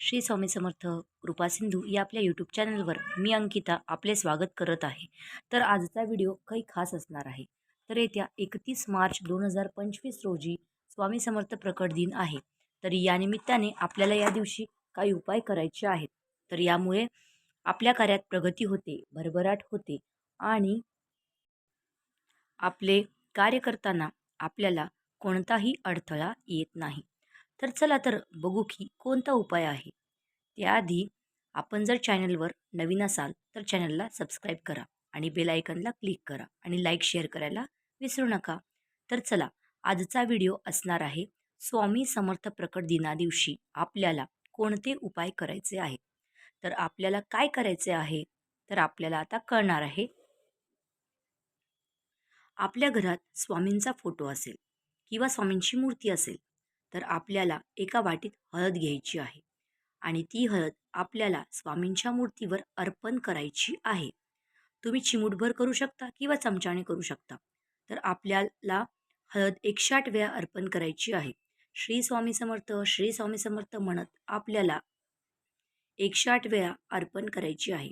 श्री स्वामी समर्थ कृपा सिंधू या आपल्या यूट्यूब चॅनलवर मी अंकिता आपले स्वागत करत आहे. तर आजचा व्हिडिओ काही खास असणार आहे. तर येत्या एकतीस मार्च दोन हजार पंचवीस रोजी स्वामी समर्थ प्रकट दिन आहे. तर या निमित्ताने आपल्याला या दिवशी काही उपाय करायचे आहेत. तर यामुळे आपल्या कार्यात प्रगती होते भरभराट होते आणि आपले कार्य करताना आपल्याला कोणताही अडथळा येत नाही. तर चला तर बघू की कोणता उपाय आहे. त्याआधी आपण जर चॅनलवर नवीन असाल तर चॅनलला सबस्क्राईब करा आणि बेल आयकनला क्लिक करा आणि लाईक शेअर करायला विसरू नका. तर चला आजचा व्हिडिओ असणार आहे स्वामी समर्थ प्रकट दिना दिवशी आपल्याला कोणते उपाय करायचे आहेत. तर आपल्याला काय करायचे आहे? तर आपल्याला आता कळणार आहे. आपल्या घरात स्वामींचा फोटो असेल किंवा स्वामींची मूर्ती असेल तर आपल्याला एका वाटीत हळद घ्यायची आहे आणि ती हळद आपल्याला स्वामींच्या मूर्तीवर अर्पण करायची आहे. तुम्ही चिमूटभर करू शकता किंवा चमच्याने करू शकता. तर आपल्याला हळद एकशे आठ वेळा अर्पण करायची आहे. श्री स्वामी समर्थ श्री स्वामी समर्थ म्हणत आपल्याला एकशे आठ वेळा अर्पण करायची आहे.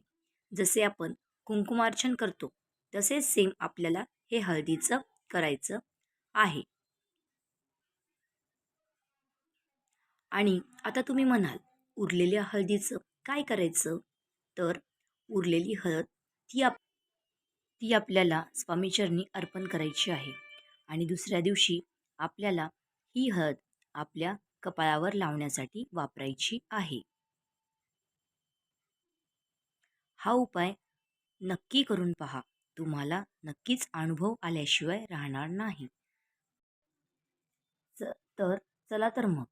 जसे आपण कुंकुमार्चन करतो तसेच सेम आपल्याला हे हळदीचं करायचं आहे. आणि आता तुम्ही म्हणाल उरलेल्या हळदीचं काय करायचं? तर उरलेली हळद ती आप ती आपल्याला स्वामीचरणी अर्पण करायची आहे आणि दुसऱ्या दिवशी आपल्याला ही हळद आपल्या कपाळावर लावण्यासाठी वापरायची आहे. हा उपाय नक्की करून पहा. तुम्हाला नक्कीच अनुभव आल्याशिवाय राहणार नाही. च तर चला तर मग.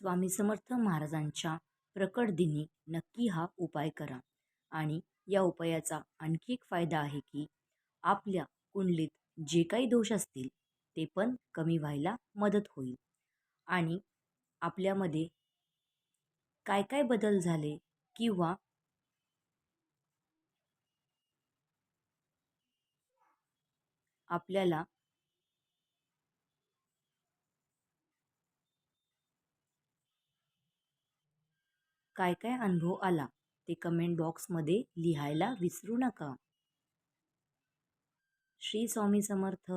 स्वामी समर्थ महाराजांच्या प्रकट दिनी नक्की हा उपाय करा. आणि या उपायाचा आणखी एक फायदा आहे की आपल्या कुंडलीत जे काही दोष असतील ते पण कमी व्हायला मदत होईल. आणि आपल्यामध्ये काय काय बदल झाले किंवा आपल्याला काय काय अनुभव आला ते कमेंट बॉक्समध्ये लिहायला विसरू नका. श्री स्वामी समर्थ.